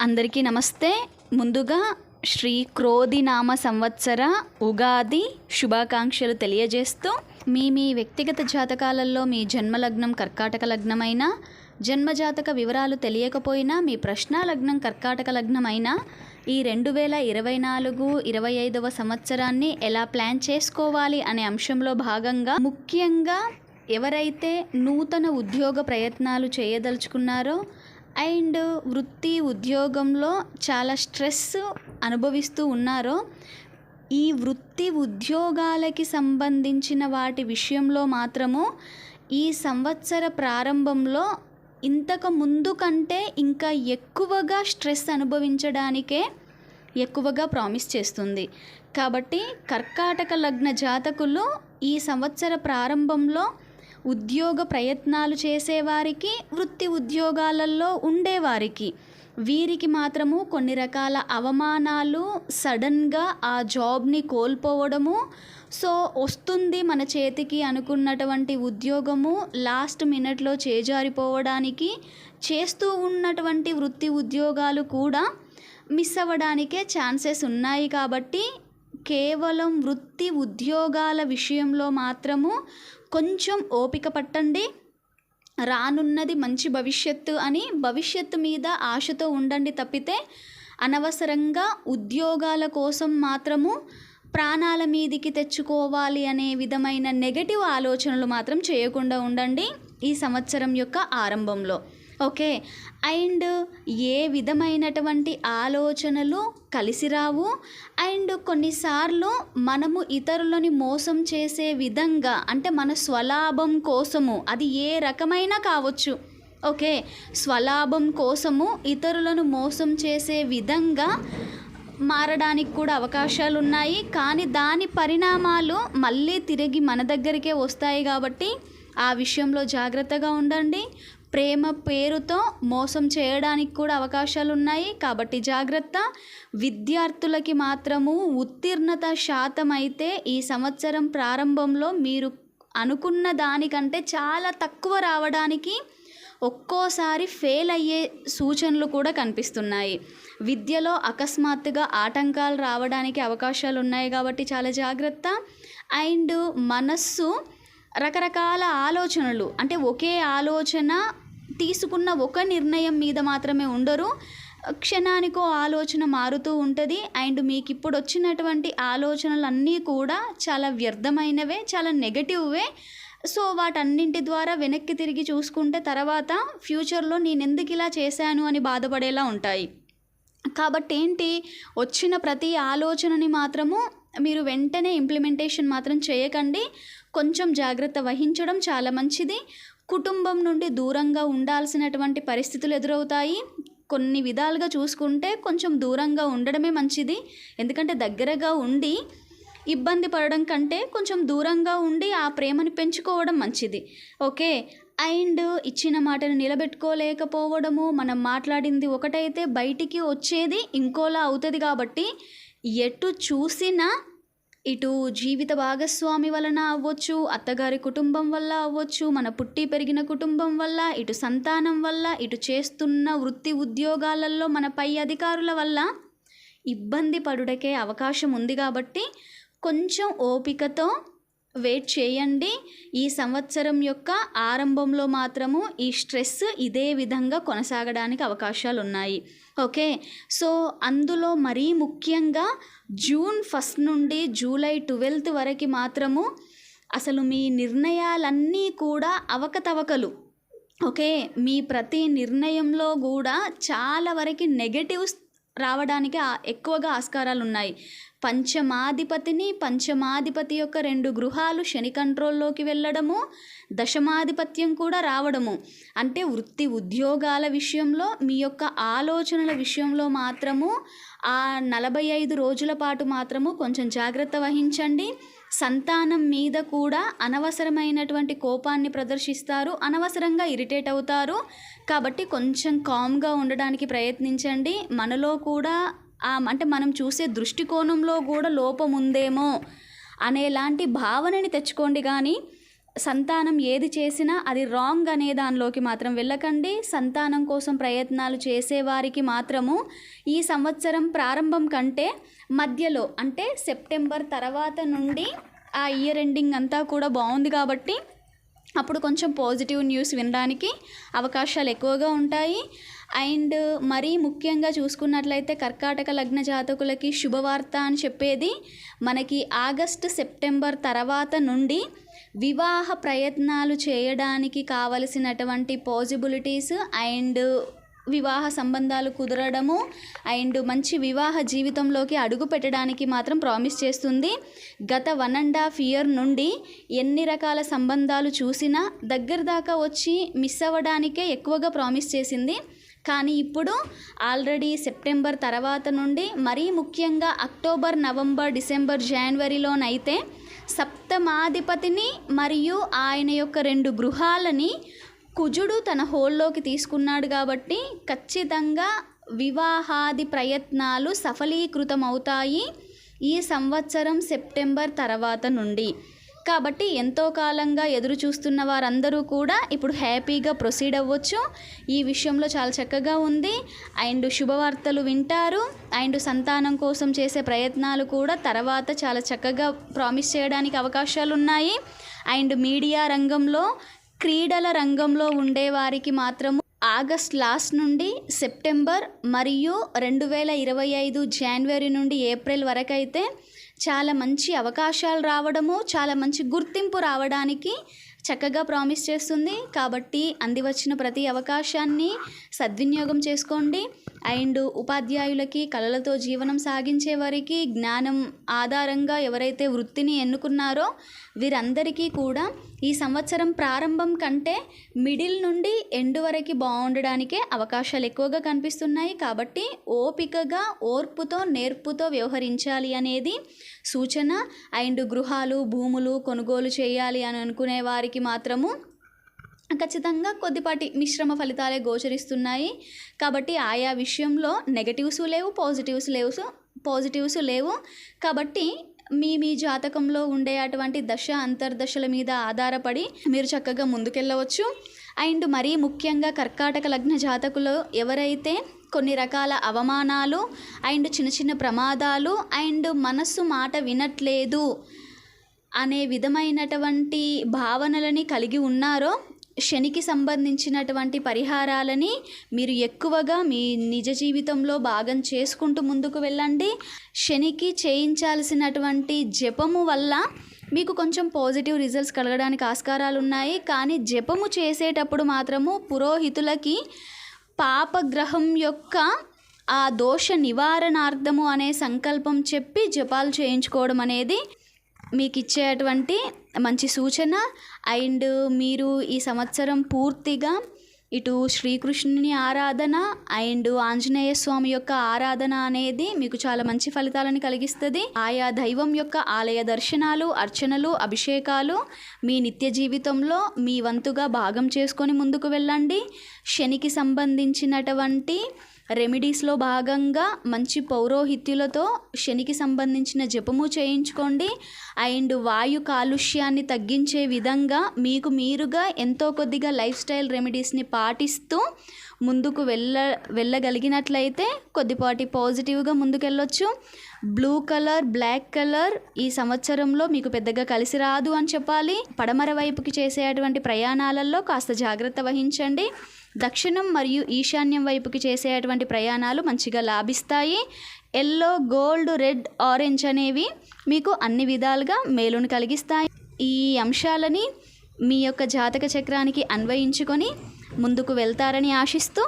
అందరికీ నమస్తే. ముందుగా శ్రీ క్రోధినామ సంవత్సర ఉగాది శుభాకాంక్షలు తెలియజేస్తూ మీ మీ వ్యక్తిగత జాతకాలలో మీ జన్మలగ్నం కర్కాటక లగ్నమైన జన్మజాతక వివరాలు తెలియకపోయినా మీ ప్రశ్న లగ్నం కర్కాటక లగ్నమైనా ఈ రెండు వేల ఇరవై నాలుగు ఇరవై ఐదవ సంవత్సరాన్ని ఎలా ప్లాన్ చేసుకోవాలి అనే అంశంలో భాగంగా ముఖ్యంగా ఎవరైతే నూతన ఉద్యోగ ప్రయత్నాలు చేయదలుచుకున్నారో అండ్ వృత్తి ఉద్యోగంలో చాలా స్ట్రెస్ అనుభవిస్తూ ఉన్నారో ఈ వృత్తి ఉద్యోగాలకి సంబంధించిన వాటి విషయంలో మాత్రము ఈ సంవత్సర ప్రారంభంలో ఇంతకు ముందు కంటే ఇంకా ఎక్కువగా స్ట్రెస్ అనుభవించడానికే ఎక్కువగా ప్రామిస్ చేస్తుంది. కాబట్టి కర్కాటక లగ్న జాతకులు ఈ సంవత్సర ప్రారంభంలో ఉద్యోగ ప్రయత్నాలు చేసేవారికి వృత్తి ఉద్యోగాలలో ఉండేవారికి. వీరికి మాత్రము కొన్ని రకాల అవమానాలు సడన్గా ఆ జాబ్ని కోల్పోవడము సో వస్తుంది మన చేతికి అనుకున్నటువంటి ఉద్యోగము లాస్ట్ మినిట్లో చేజారిపోవడానికి చేస్తూ ఉన్నటువంటి వృత్తి ఉద్యోగాలు కూడా మిస్ అవ్వడానికే ఛాన్సెస్ ఉన్నాయి కాబట్టి కేవలం వృత్తి ఉద్యోగాల విషయంలో మాత్రము కొంచెం ఓపిక పట్టండి. రానున్నది మంచి భవిష్యత్తు అని భవిష్యత్తు మీద ఆశతో ఉండండి తప్పితే అనవసరంగా ఉద్యోగాల కోసం మాత్రము ప్రాణాల మీదికి తెచ్చుకోవాలి అనే విధమైన నెగటివ్ ఆలోచనలు మాత్రం చేయకుండా ఉండండి ఈ సంవత్సరం యొక్క ఆరంభంలో. ఓకే. అండ్ ఏ విధమైనటువంటి ఆలోచనలు కలిసి రావు? అండ్ కొన్నిసార్లు మనము ఇతరులని మోసం చేసే విధంగా అంటే మన స్వలాభం కోసము అది ఏ రకమైన కావచ్చు. ఓకే. స్వలాభం కోసము ఇతరులను మోసం చేసే విధంగా మారడానికి కూడా అవకాశాలు ఉన్నాయి కానీ దాని పరిణామాలు మళ్ళీ తిరిగి మన దగ్గరికే వస్తాయి కాబట్టి ఆ విషయంలో జాగ్రత్తగా ఉండండి. ప్రేమ పేరుతో మోసం చేయడానికి కూడా అవకాశాలు ఉన్నాయి కాబట్టి జాగ్రత్త. విద్యార్థులకి మాత్రము ఉత్తీర్ణత శాతం అయితే ఈ సంవత్సరం ప్రారంభంలో మీరు అనుకున్న దానికంటే చాలా తక్కువ రావడానికి ఒక్కోసారి ఫెయిల్ అయ్యే సూచనలు కూడా కనిపిస్తున్నాయి. విద్యలో అకస్మాత్తుగా ఆటంకాలు రావడానికి అవకాశాలు ఉన్నాయి కాబట్టి చాలా జాగ్రత్త. అండ్ మనస్సు రకరకాల ఆలోచనలు అంటే ఒకే ఆలోచన తీసుకున్న ఒక నిర్ణయం మీద మాత్రమే ఉండరు. క్షణానికో ఆలోచన మారుతూ ఉంటుంది. అండ్ మీకు ఇప్పుడు వచ్చినటువంటి ఆలోచనలన్నీ కూడా చాలా వ్యర్థమైనవే చాలా నెగటివ్వే. సో వాటన్నింటి ద్వారా వెనక్కి తిరిగి చూసుకుంటే తర్వాత ఫ్యూచర్లో నేను ఎందుకు ఇలా చేశాను అని బాధపడేలా ఉంటాయి. కాబట్టి ఏంటి వచ్చిన ప్రతి ఆలోచనని మాత్రము మీరు వెంటనే ఇంప్లిమెంటేషన్ మాత్రం చేయకండి. కొంచెం జాగ్రత్త వహించడం చాలా మంచిది. కుటుంబం నుండి దూరంగా ఉండాల్సినటువంటి పరిస్థితులు ఎదురవుతాయి. కొన్ని విధాలుగా చూసుకుంటే కొంచెం దూరంగా ఉండడమే మంచిది. ఎందుకంటే దగ్గరగా ఉండి ఇబ్బంది పడడం కంటే కొంచెం దూరంగా ఉండి ఆ ప్రేమను పెంచుకోవడం మంచిది. ఓకే? అండ్ ఇచ్చిన మాటను నిలబెట్టుకోలేకపోవడము మనం మాట్లాడింది ఒకటైతే బయటికి వచ్చేది ఇంకోలా అవుతుంది కాబట్టి ఎటు చూసినా ఇటు జీవిత భాగస్వామి వలన అవ్వచ్చు అత్తగారి కుటుంబం వల్ల అవ్వచ్చు మన పుట్టి పెరిగిన కుటుంబం వల్ల ఇటు సంతానం వల్ల ఇటు చేస్తున్న వృత్తి ఉద్యోగాలలో మన పై అధికారుల వల్ల ఇబ్బంది పడుటకే అవకాశం ఉంది కాబట్టి కొంచెం ఓపికతో వెయిట్ చేయండి. ఈ సంవత్సరం యొక్క ఆరంభంలో మాత్రము ఈ స్ట్రెస్ ఇదే విధంగా కొనసాగడానికి అవకాశాలు ఉన్నాయి ఓకే? సో అందులో మరీ ముఖ్యంగా జూన్ ఫస్ట్ నుండి జూలై ట్వెల్త్ వరకు మాత్రము అసలు మీ నిర్ణయాలన్నీ కూడా అవకతవకలు. ఓకే? మీ ప్రతి నిర్ణయంలో కూడా చాలా వరకు నెగటివ్స్ రావడానికి ఎక్కువగా ఆస్కారాలు ఉన్నాయి పంచమాధిపతిని పంచమాధిపతి యొక్క రెండు గృహాలు శని కంట్రోల్లోకి వెళ్ళడము దశమాధిపత్యం కూడా రావడము. అంటే వృత్తి ఉద్యోగాల విషయంలో మీ యొక్క ఆలోచనల విషయంలో మాత్రము ఆ నలభై ఐదు రోజుల పాటు మాత్రము కొంచెం జాగ్రత్త వహించండి. సంతానం మీద కూడా అనవసరమైనటువంటి కోపాన్ని ప్రదర్శిస్తారు. అనవసరంగా ఇరిటేట్ అవుతారు. కాబట్టి కొంచెం కామ్గా ఉండడానికి ప్రయత్నించండి. మనలో కూడా అంటే మనం చూసే దృష్టికోణంలో కూడా లోపం ఉందేమో అనేలాంటి భావనని తెచ్చుకోండి. కానీ సంతానం ఏది చేసినా అది రాంగ్ అనే దానిలోకి మాత్రం వెళ్ళకండి. సంతానం కోసం ప్రయత్నాలు చేసేవారికి మాత్రము ఈ సంవత్సరం ప్రారంభం కంటే మధ్యలో అంటే సెప్టెంబర్ తర్వాత నుండి ఆ ఇయర్ ఎండింగ్ అంతా కూడా బాగుంది కాబట్టి అప్పుడు కొంచెం పాజిటివ్ న్యూస్ వినడానికి అవకాశాలు ఎక్కువగా ఉంటాయి. అండ్ మరీ ముఖ్యంగా చూసుకున్నట్లయితే కర్కాటక లగ్న జాతకులకి శుభవార్త అని చెప్పేది మనకి ఆగస్ట్ సెప్టెంబర్ తర్వాత నుండి వివాహ ప్రయత్నాలు చేయడానికి కావలసినటువంటి పాజిబిలిటీస్ అండ్ వివాహ సంబంధాలు కుదరడము అండ్ మంచి వివాహ జీవితంలోకి అడుగు పెట్టడానికి మాత్రం ప్రామిస్ చేస్తుంది. గత వన్ అండ్ హాఫ్ ఇయర్ నుండి ఎన్ని రకాల సంబంధాలు చూసినా దగ్గర దాకా వచ్చి మిస్ అవ్వడానికే ఎక్కువగా ప్రామిస్ చేసింది. కానీ ఇప్పుడు ఆల్రెడీ సెప్టెంబర్ తర్వాత నుండి మరీ ముఖ్యంగా అక్టోబర్ నవంబర్ డిసెంబర్ జనవరిలోనైతే సప్తమాధిపతిని మరియు ఆయన యొక్క రెండు గృహాలని కుజుడు తన హోల్లోకి తీసుకున్నాడు కాబట్టి ఖచ్చితంగా వివాహాది ప్రయత్నాలు సఫలీకృతమవుతాయి ఈ సంవత్సరం సెప్టెంబర్ తర్వాత నుండి. కాబట్టి ఎంతో కాలంగా ఎదురు చూస్తున్న వారందరూ కూడా ఇప్పుడు హ్యాపీగా ప్రొసీడ్ అవ్వచ్చు. ఈ విషయంలో చాలా చక్కగా ఉంది. అండ్ శుభవార్తలు వింటారు. అండ్ సంతానం కోసం చేసే ప్రయత్నాలు కూడా తర్వాత చాలా చక్కగా ప్రామిస్ చేయడానికి అవకాశాలు ఉన్నాయి. అండ్ మీడియా రంగంలో క్రీడల రంగంలో ఉండే వారికి మాత్రము ఆగస్ట్ లాస్ట్ నుండి సెప్టెంబర్ మరియు రెండు వేల ఇరవై ఐదు జనవరి నుండి ఏప్రిల్ వరకు అయితే చాలా మంచి అవకాశాలు రావడము చాలా మంచి గుర్తింపు రావడానికి చక్కగా ప్రామిస్ చేస్తుంది. కాబట్టి అంది వచ్చిన ప్రతి అవకాశాన్ని సద్వినియోగం చేసుకోండి. అండ్ ఉపాధ్యాయులకి కళలతో జీవనం సాగించే వారికి జ్ఞానం ఆధారంగా ఎవరైతే వృత్తిని ఎన్నుకున్నారో వీరందరికీ కూడా ఈ సంవత్సరం ప్రారంభం కంటే మిడిల్ నుండి ఎండ్ వరకు బాగుండడానికే అవకాశాలు ఎక్కువగా కనిపిస్తున్నాయి. కాబట్టి ఓపికగా ఓర్పుతో నేర్పుతో వ్యవహరించాలి అనేది సూచన. అండ్ గృహాలు భూములు కొనుగోలు చేయాలి అని అనుకునే వారికి మాత్రము ఖచ్చితంగా కొద్దిపాటి మిశ్రమ ఫలితాలే గోచరిస్తున్నాయి. కాబట్టి ఆయా విషయంలో నెగటివ్స్ లేవు పాజిటివ్స్ లేవు పాజిటివ్స్ లేవు. కాబట్టి మీ మీ జాతకంలో ఉండే అటువంటి దశ అంతర్దశల మీద ఆధారపడి మీరు చక్కగా ముందుకెళ్ళవచ్చు. అండ్ మరీ ముఖ్యంగా కర్కాటక లగ్న జాతకులు ఎవరైతే కొన్ని రకాల అవమానాలు అండ్ చిన్న చిన్న ప్రమాదాలు అండ్ మనస్సు మాట వినట్లేదు అనే విధమైనటువంటి భావనలని కలిగి ఉన్నారో శనికి సంబంధించినటువంటి పరిహారాలని మీరు ఎక్కువగా మీ నిజ జీవితంలో భాగం చేసుకుంటూ ముందుకు వెళ్ళండి. శనికి చేయించాల్సినటువంటి జపము వల్ల మీకు కొంచెం పాజిటివ్ రిజల్ట్స్ కలగడానికి ఆస్కారాలు ఉన్నాయి. కానీ జపము చేసేటప్పుడు మాత్రము పురోహితులకి పాపగ్రహం యొక్క ఆ దోష నివారణార్థము అనే సంకల్పం చెప్పి జపాలు చేయించుకోవడం అనేది మీకు ఇచ్చేటువంటి మంచి సూచన అండ్ మీరు ఈ సంవత్సరం పూర్తిగా ఇటు శ్రీకృష్ణుని ఆరాధన అండ్ ఆంజనేయ స్వామి యొక్క ఆరాధన అనేది మీకు చాలా మంచి ఫలితాలను కలిగిస్తుంది. ఆయా దైవం యొక్క ఆలయ దర్శనాలు అర్చనలు అభిషేకాలు మీ నిత్య జీవితంలో మీ వంతుగా భాగం చేసుకొని ముందుకు వెళ్ళండి. శనికి సంబంధించినటువంటి రెమెడీస్లో భాగంగా మంచి పౌరోహిత్యులతో శనికి సంబంధించిన జపము చేయించుకోండి. అండ్ వాయు కాలుష్యాన్ని తగ్గించే విధంగా మీకు మీరుగా ఎంతో కొద్దిగా లైఫ్ స్టైల్ రెమెడీస్ని పాటిస్తూ ముందుకు వెళ్ళ వెళ్ళగలిగినట్లయితే కొద్దిపాటి పాజిటివ్గా ముందుకెళ్ళొచ్చు. బ్లూ కలర్ బ్లాక్ కలర్ ఈ సంవత్సరంలో మీకు పెద్దగా కలిసి రాదు అని చెప్పాలి. పడమర వైపుకి చేసేటువంటి ప్రయాణాలలో కాస్త జాగ్రత్త వహించండి. దక్షిణం మరియు ఈశాన్యం వైపుకి చేసేటువంటి ప్రయాణాలు మంచిగా లాభిస్తాయి. ఎల్లో గోల్డ్ రెడ్ ఆరెంజ్ అనేవి మీకు అన్ని విధాలుగా మేలును కలిగిస్తాయి. ఈ అంశాలని మీ యొక్క జాతక చక్రానికి అన్వయించుకొని ముందుకు వెళ్తారని ఆశిస్తూ